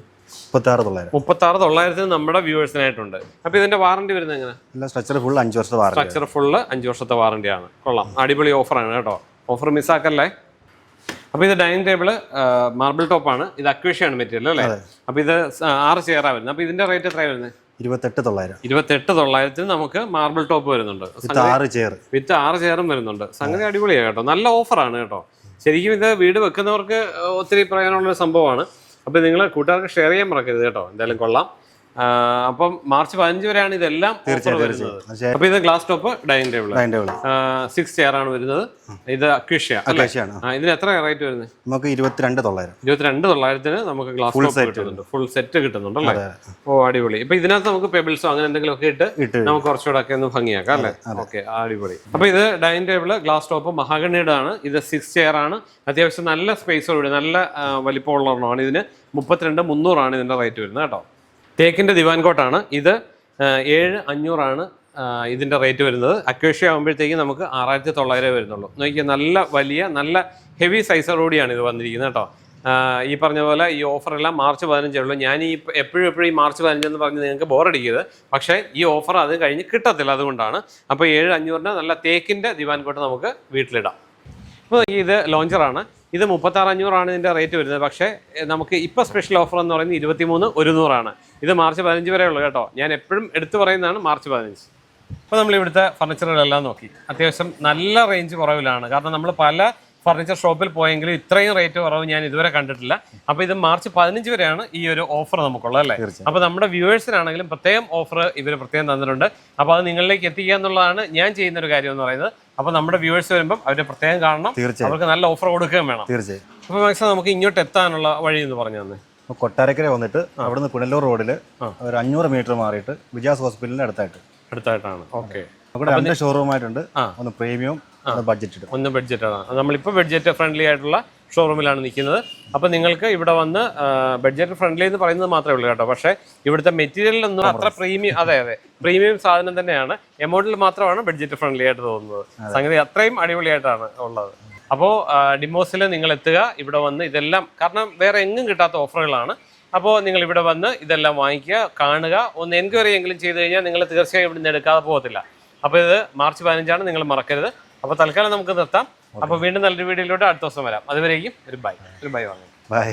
മുപ്പത്തി ആറ് തൊള്ളായിരത്തിന് നമ്മുടെ വ്യൂവേഴ്സിനായിട്ടുണ്ട്. അപ്പൊ ഇതിന്റെ വാറണ്ടി വരുന്നത് എങ്ങനെ? സ്ട്രക്ചർ ഫുൾ അഞ്ച് വർഷത്തെ സ്ട്രക്ചർ ഫുള്ള് അഞ്ച് വർഷത്തെ വാറണ്ടിയാണ് കൊള്ളാം. അടിപൊളി ഓഫറാണ് കേട്ടോ. ഓഫർ മിസ്സാക്കല്ലേ അപ്പൊ ഇത് ഡൈനിങ് ടേബിൾ മാർബിൾ ടോപ്പ് ആണ്. ഇത് അക്വേഷ്യാണ് മെറ്റീരിയൽ അല്ലേ? അപ്പൊ ഇത് ആറ് ചെയറാ വരുന്നത്. അപ്പൊ ഇതിന്റെ റേറ്റ് എത്രയാണ് വരുന്നത്? ഇരുപത്തെട്ട് തൊള്ളായിരം. ഇരുപത്തെട്ട് തൊള്ളായിരത്തിന് നമുക്ക് മാർബിൾ ടോപ്പ് വരുന്നുണ്ട്. വിത്ത് ആറ് ചെയർ വിത്ത് ആറ് ചെയറും വരുന്നുണ്ട്. സംഗതി അടിപൊളിയാണ് കേട്ടോ. നല്ല ഓഫറാണ് കേട്ടോ. ശരിക്കും ഇത് വീട് വെക്കുന്നവർക്ക് ഒത്തിരി പ്രയോജനമുള്ള സംഭവമാണ്. അപ്പോൾ നിങ്ങൾ കൂട്ടുകാർക്ക് ഷെയർ ചെയ്യാൻ മറക്കരുത് കേട്ടോ. എന്തായാലും കൊള്ളാം. അപ്പം മാർച്ച് പതിനഞ്ച് വരെയാണ് ഇതെല്ലാം തീർച്ചയായും അപ്പോൾ ഇത് glass top dining table dining table six chair ആണ് വരുന്നത്. ഇത് അക്വിഷ്യ അല്ലേ? ഇതിന് എത്ര റേറ്റ് വരുന്നത് നമുക്ക് ഇരുപത്തിരണ്ട് തൊള്ളായിരം. ഇരുപത്തിരണ്ട് തൊള്ളായിരത്തിന് നമുക്ക് ഗ്ലാസ് ടോപ്പ് കിട്ടുന്നുണ്ട്. ഫുൾ സെറ്റ് കിട്ടുന്നുണ്ട് അല്ലേ? ഓ അടിപൊളി. ഇപ്പൊ ഇതിനകത്ത് നമുക്ക് പെബിൾസോ അങ്ങനെ എന്തെങ്കിലും ഒക്കെ ഇട്ട് നമുക്ക് കുറച്ചുകൂടെ ഒക്കെ ഒന്ന് ഭംഗിയാക്കാം അല്ലേ? ഓക്കെ അടിപൊളി. അപ്പൊ ഇത് ഡൈനിങ് ടേബിൾ ഗ്ലാസ് ടോപ്പ് മഹാഗണിയുടെ ആണ്. ഇത് സിക്സ് ചെയർ ആണ്. അത്യാവശ്യം നല്ല സ്പേസോടുകൂടി നല്ല വലിപ്പമുള്ള ഒരെണ്ണമാണ് ഇതിന്. മുപ്പത്തിരണ്ട് മുന്നൂറാണ് ഇതിന്റെ റേറ്റ് വരുന്നത് കേട്ടോ. തേക്കിന്റെ ദിവാൻ കോട്ടാണ് ഇത് ഏഴ് അഞ്ഞൂറാണ് ഇതിന്റെ റേറ്റ് വരുന്നത്. അക്വേഷ്യ ആകുമ്പോഴത്തേക്കും നമുക്ക് ആറായിരത്തി തൊള്ളായിരം വരുന്നുള്ളൂ. നോക്കിയാൽ നല്ല വലിയ നല്ല ഹെവി സൈസറോടിയാണ് ഇത് വന്നിരിക്കുന്നത് കേട്ടോ. ഈ പറഞ്ഞ പോലെ ഈ ഓഫറെല്ലാം മാർച്ച് പതിനഞ്ചേ ഉള്ളൂ. ഞാൻ ഈ എപ്പോഴും എപ്പോഴും ഈ മാർച്ച് പതിനഞ്ചെന്ന് പറഞ്ഞ് നിങ്ങൾക്ക് ബോറടിക്കരുത്. പക്ഷേ ഈ ഓഫർ അത് കഴിഞ്ഞ് കിട്ടത്തില്ല അതുകൊണ്ടാണ്. അപ്പോൾ ഏഴ് അഞ്ഞൂറിന് നല്ല തേക്കിന്റെ ദിവാൻ കോട്ട് നമുക്ക് വീട്ടിലിടാം. അപ്പോൾ ഇത് ലോഞ്ചറാണ്. ഇത് മുപ്പത്താറഞ്ഞൂറാണ് ഇതിന്റെ റേറ്റ് വരുന്നത്. പക്ഷേ നമുക്ക് ഇപ്പോൾ സ്പെഷ്യൽ ഓഫർ എന്ന് പറയുന്നത് ഇരുപത്തി മൂന്ന് ഒരുന്നൂറാണ്. ഇത് മാർച്ച് പതിനഞ്ച് വരെ ഉള്ളൂ കേട്ടോ. ഞാൻ എപ്പോഴും എടുത്തു പറയുന്നതാണ് മാർച്ച് പതിനഞ്ച്. അപ്പോൾ നമ്മൾ ഇവിടുത്തെ ഫർണിച്ചറുകളെല്ലാം നോക്കി. അത്യാവശ്യം നല്ല റേഞ്ച് കുറവിലാണ്. കാരണം നമ്മൾ പല ഫർണിച്ചർ ഷോപ്പിൽ പോയെങ്കിലും ഇത്രയും റേറ്റ് കുറവ് ഞാൻ ഇതുവരെ കണ്ടിട്ടില്ല. അപ്പോൾ ഇത് മാർച്ച് പതിനഞ്ച് വരെയാണ് ഈ ഒരു ഓഫർ നമുക്കുള്ളത് അല്ലേ? അപ്പോൾ നമ്മുടെ വ്യൂവേഴ്സിനാണെങ്കിലും പ്രത്യേകം ഓഫർ ഇവർ പ്രത്യേകം തന്നിട്ടുണ്ട്. അപ്പോൾ അത് നിങ്ങളിലേക്ക് എത്തിക്കുക എന്നുള്ളതാണ് ഞാൻ ചെയ്യുന്ന ഒരു കാര്യം എന്ന് പറയുന്നത്. അപ്പോൾ നമ്മുടെ വ്യൂവേഴ്സ് വരുമ്പോൾ അവരെ പ്രത്യേകം കാണണം. അവർക്ക് നല്ല ഓഫർ കൊടുക്കുകയും വേണം. തീർച്ചയായും. അപ്പോൾ മാക്സിമം നമുക്ക് ഇങ്ങോട്ട് എത്താനുള്ള വഴി എന്ന് പറഞ്ഞു തന്നെ. കൊട്ടാരക്കര വന്നിട്ട് അവിടുന്ന് പുനലൂർ റോഡിൽ ഒരു അഞ്ഞൂറ് മീറ്റർ മാറിയിട്ട് വിജയാസ് ഹോസ്പിറ്റലിന്റെ അടുത്തായിട്ട്. അടുത്തായിട്ടാണ്. ഓക്കെ. അവിടെ രണ്ട് ഷോറൂമായിട്ടുണ്ട് ഒന്ന് പ്രീമിയം ഒന്ന് ബഡ്ജറ്റ് ഒന്ന് ബഡ്ജറ്റാണ് നമ്മളിപ്പോൾ ബഡ്ജറ്റ് ഫ്രണ്ട്ലി ആയിട്ടുള്ള ഷോറൂമിലാണ് നിൽക്കുന്നത്. അപ്പോൾ നിങ്ങൾക്ക് ഇവിടെ വന്ന് ബഡ്ജറ്റ് ഫ്രണ്ട്ലി എന്ന് പറയുന്നത് മാത്രമേ ഉള്ളൂ കേട്ടോ. പക്ഷേ ഇവിടുത്തെ മെറ്റീരിയലൊന്നും അത്ര പ്രീമിയം അതെ അതെ. പ്രീമിയം സാധനം തന്നെയാണ്. എമൗണ്ടിൽ മാത്രമാണ് ബഡ്ജറ്റ് ഫ്രണ്ട്ലി ആയിട്ട് തോന്നുന്നത്. സംഗതി അത്രയും അടിപൊളിയായിട്ടാണ് ഉള്ളത്. അപ്പോൾ ഡിമോസിൽ നിങ്ങൾ എത്തുക ഇവിടെ വന്ന് ഇതെല്ലാം കാരണം വേറെ എങ്ങും കിട്ടാത്ത ഓഫറുകളാണ് അപ്പോൾ നിങ്ങൾ ഇവിടെ വന്ന് ഇതെല്ലാം വാങ്ങിക്കുക കാണുക. ഒന്ന് എൻക്വയറി എങ്കിലും ചെയ്ത് കഴിഞ്ഞാൽ നിങ്ങൾ തീർച്ചയായും ഇവിടുന്ന് എടുക്കാതെ പോകത്തില്ല. അപ്പോൾ ഇത് മാർച്ച് പതിനഞ്ചാണ് നിങ്ങൾ മറക്കരുത്. അപ്പോൾ തൽക്കാലം നമുക്ക് നിർത്താം. അപ്പോൾ വീണ്ടും നല്ലൊരു വീഡിയോയിലോട്ട് അടുത്ത ദിവസം വരാം. അതുവരേക്കും ഒരു ബൈ. ഒരു ബൈ വാങ്ങി ബൈ.